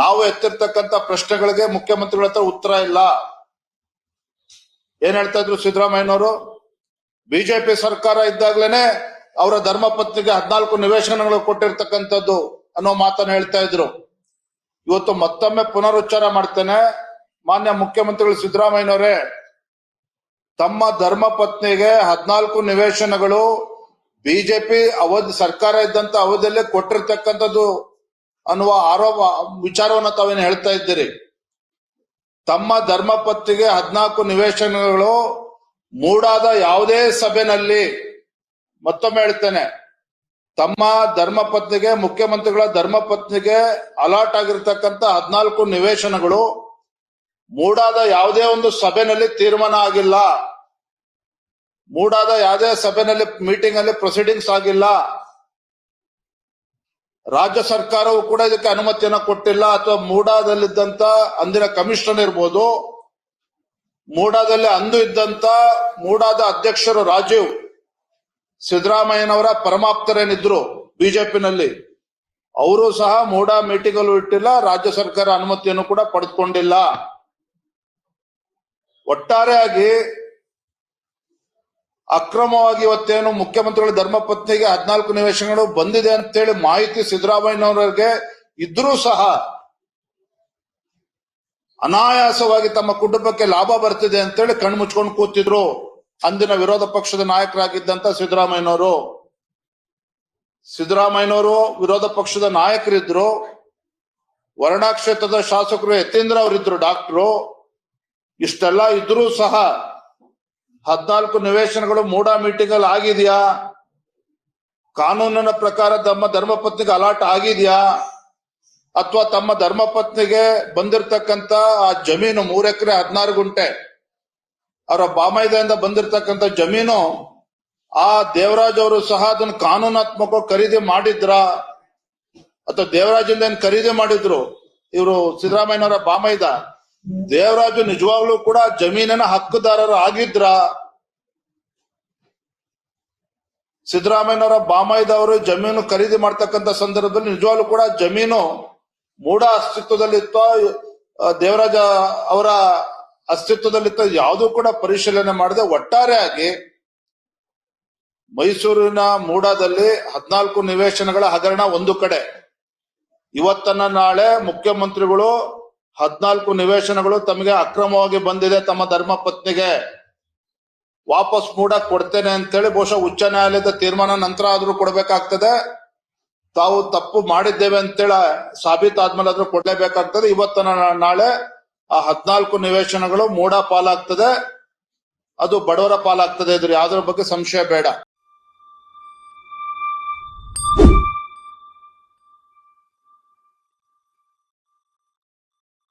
ನಾವು ಎತ್ತಿರ್ತಕ್ಕಂತ ಪ್ರಶ್ನೆಗಳಿಗೆ ಮುಖ್ಯಮಂತ್ರಿಗಳ ಹತ್ರ ಉತ್ತರ ಇಲ್ಲ. ಏನ್ ಹೇಳ್ತಾ ಇದ್ರು ಸಿದ್ದರಾಮಯ್ಯನವರು? ಬಿಜೆಪಿ ಸರ್ಕಾರ ಇದ್ದಾಗ್ಲೇನೆ ಅವರ ಧರ್ಮಪತ್ನಿಗೆ ಹದಿನಾಲ್ಕು ನಿವೇಶನಗಳು ಕೊಟ್ಟಿರ್ತಕ್ಕಂಥದ್ದು ಅನ್ನೋ ಮಾತನ್ನ ಹೇಳ್ತಾ ಇದ್ರು. ಇವತ್ತು ಮತ್ತೊಮ್ಮೆ ಪುನರುಚ್ಚಾರ ಮಾಡ್ತೇನೆ. ಮಾನ್ಯ ಮುಖ್ಯಮಂತ್ರಿಗಳು ಸಿದ್ದರಾಮಯ್ಯನವರೇ, ತಮ್ಮ ಧರ್ಮಪತ್ನಿಗೆ ಹದಿನಾಲ್ಕು ನಿವೇಶನಗಳು ಬಿಜೆಪಿ ಅವಧಿ, ಸರ್ಕಾರ ಇದ್ದಂತ ಅವಧಿಯಲ್ಲೇ ಕೊಟ್ಟಿರ್ತಕ್ಕಂಥದ್ದು ಅನ್ನುವ ಆರೋಪ, ವಿಚಾರವನ್ನು ತಾವೇನು ಹೇಳ್ತಾ ಇದ್ದೀರಿ? ತಮ್ಮ ಧರ್ಮಪತ್ನಿಗೆ ಹದಿನಾಲ್ಕು ನಿವೇಶನಗಳು ಮೂಡಾದ ಯಾವುದೇ ಸಭೆನಲ್ಲಿ ಮತ್ತೊಮ್ಮೆ ಹೇಳ್ತೇನೆ, ತಮ್ಮ ಧರ್ಮಪತ್ನಿಗೆ, ಮುಖ್ಯಮಂತ್ರಿಗಳ ಧರ್ಮಪತ್ನಿಗೆ ಅಲಾಟ್ ಆಗಿರ್ತಕ್ಕಂತ ಹದಿನಾಲ್ಕು ನಿವೇಶನಗಳು ಮೂಡಾದ ಯಾವುದೇ ಒಂದು ಸಭೆನಲ್ಲಿ ತೀರ್ಮಾನ ಆಗಿಲ್ಲ, ಮೂಡಾದ ಯಾವುದೇ ಸಭೆನಲ್ಲಿ ಮೀಟಿಂಗ್ ಅಲ್ಲಿ ಪ್ರೊಸೀಡಿಂಗ್ಸ್ ಆಗಿಲ್ಲ ರಾಜ್ಯ ಸರ್ಕಾರವು ಕೂಡ ಇದಕ್ಕೆ ಅನುಮತಿಯನ್ನ ಕೊಟ್ಟಿಲ್ಲ ಅಥವಾ ಮೂಡಾದಲ್ಲಿದ್ದಂತ ಅಂದಿನ ಕಮಿಷನರ್ ಇರ್ಬೋದು, ಮೂಡಾದಲ್ಲಿ ಅಂದು ಇದ್ದಂತ ಮೂಡಾದ ಅಧ್ಯಕ್ಷರು ರಾಜೀವ್ ಸಿದ್ದರಾಮಯ್ಯನವರ ಪರಮಾಪ್ತರೇನಿದ್ರು ಬಿಜೆಪಿನಲ್ಲಿ. ಅವರು ಸಹ ಮೂಡಾ ಮೀಟಿಂಗ್ ಅಲ್ಲೂ ಇಟ್ಟಿಲ್ಲ, ರಾಜ್ಯ ಸರ್ಕಾರ ಅನುಮತಿಯನ್ನು ಕೂಡ ಪಡೆದುಕೊಂಡಿಲ್ಲ. ಒಟ್ಟಾರೆಯಾಗಿ ಅಕ್ರಮವಾಗಿ ಇವತ್ತೇನು ಮುಖ್ಯಮಂತ್ರಿಗಳ ಧರ್ಮಪತ್ನಿಗೆ ಹದಿನಾಲ್ಕು ನಿವೇಶನಗಳು ಬಂದಿದೆ ಅಂತೇಳಿ ಮಾಹಿತಿ ಸಿದ್ದರಾಮಯ್ಯನವರಿಗೆ ಇದ್ರೂ ಸಹ ಅನಾಯಾಸವಾಗಿ ತಮ್ಮ ಕುಟುಂಬಕ್ಕೆ ಲಾಭ ಬರ್ತಿದೆ ಅಂತೇಳಿ ಕಣ್ಣು ಮುಚ್ಕೊಂಡು ಕೂತಿದ್ರು. ಅಂದಿನ ವಿರೋಧ ಪಕ್ಷದ ನಾಯಕರಾಗಿದ್ದಂತ ಸಿದ್ದರಾಮಯ್ಯನವರು. ಸಿದ್ದರಾಮಯ್ಯನವರು ವಿರೋಧ ಪಕ್ಷದ ನಾಯಕರಿದ್ರು. ವರ್ಣಾ ಕ್ಷೇತ್ರದ ಶಾಸಕರು ಯತೀಂದ್ರ ಅವರಿದ್ರು ಡಾಕ್ಟ್ರು. ಇಷ್ಟೆಲ್ಲ ಇದ್ರೂ ಸಹ ಹದ್ನಾಲ್ಕು ನಿವೇಶನಗಳು ಮೂಡಾ ಮೀಟಿಂಗ್ ಅಲ್ಲಿ ಆಗಿದೆಯಾ? ಕಾನೂನಿನ ಪ್ರಕಾರ ತಮ್ಮ ಧರ್ಮಪತ್ನಿಗೆ ಅಲಾಟ್ ಆಗಿದೆಯಾ? ಅಥವಾ ತಮ್ಮ ಧರ್ಮಪತ್ನಿಗೆ ಬಂದಿರತಕ್ಕಂತ ಆ ಜಮೀನು ಮೂರ್ ಎಕರೆ ಹದಿನಾರು ಗುಂಟೆ, ಅವರ ಬಾಮೈದೆಯಿಂದ ಬಂದಿರತಕ್ಕಂತ ಜಮೀನು, ಆ ದೇವರಾಜ್ ಅವರು ಸಹ ಅದನ್ನ ಕಾನೂನಾತ್ಮಕ ಖರೀದಿ ಮಾಡಿದ್ರ? ಅಥವಾ ದೇವರಾಜಿಂದ ಏನ್ ಖರೀದಿ ಮಾಡಿದ್ರು? ಇವರು ಸಿದ್ದರಾಮಯ್ಯನವರ ಬಾಮೈದ? ದೇವರಾಜು ನಿಜವಾಗ್ಲೂ ಕೂಡ ಜಮೀನಿನ ಹಕ್ಕುದಾರರು ಆಗಿದ್ರ? ಸಿದ್ದರಾಮಯ್ಯನವರ ಬಾಮಯ್ಯದವರು ಜಮೀನು ಖರೀದಿ ಮಾಡ್ತಕ್ಕಂಥ ಸಂದರ್ಭದಲ್ಲಿ ನಿಜವಾಗ್ಲೂ ಕೂಡ ಜಮೀನು ಮೂಢ ಅಸ್ತಿತ್ವದಲ್ಲಿತ್ತ. ದೇವರಾಜ ಅವರ ಅಸ್ತಿತ್ವದಲ್ಲಿತ್ತ. ಯಾವುದೂ ಕೂಡ ಪರಿಶೀಲನೆ ಮಾಡದೆ ಒಟ್ಟಾರೆಯಾಗಿ ಮೈಸೂರಿನ ಮೂಡಾದಲ್ಲಿ ಹದಿನಾಲ್ಕು ನಿವೇಶನಗಳ ಹಗರಣ ಒಂದು ಕಡೆ. ಇವತ್ತನ್ನ ನಾಳೆ ಮುಖ್ಯಮಂತ್ರಿಗಳು ಹದಿನಾಲ್ಕು ನಿವೇಶನಗಳು ತಮಗೆ ಅಕ್ರಮವಾಗಿ ಬಂದಿದೆ ತಮ್ಮ ಧರ್ಮ ಪತ್ನಿಗೆ. ವಾಪಸ್ ಮೂಡ ಕೊಡ್ತೇನೆ ಅಂತೇಳಿ ಬಹುಶಃ ಉಚ್ಚ ನ್ಯಾಯಾಲಯದ ತೀರ್ಮಾನ ನಂತರ ಆದ್ರೂ ಕೊಡ್ಬೇಕಾಗ್ತದೆ. ತಾವು ತಪ್ಪು ಮಾಡಿದ್ದೇವೆ ಅಂತೇಳಿ ಸಾಬೀತಾದ್ಮೇಲೆ ಆದ್ರೂ ಕೊಡ್ಲೇಬೇಕಾಗ್ತದೆ. ಇವತ್ತನ ನಾಳೆ ಆ ಹದಿನಾಲ್ಕು ನಿವೇಶನಗಳು ಮೂಡ ಪಾಲಾಗ್ತದೆ. ಅದು ಬಡವರ ಪಾಲಾಗ್ತದೆ ಇದ್ರ ಯಾವ್ದ್ರ ಬಗ್ಗೆ ಸಂಶಯ ಬೇಡ.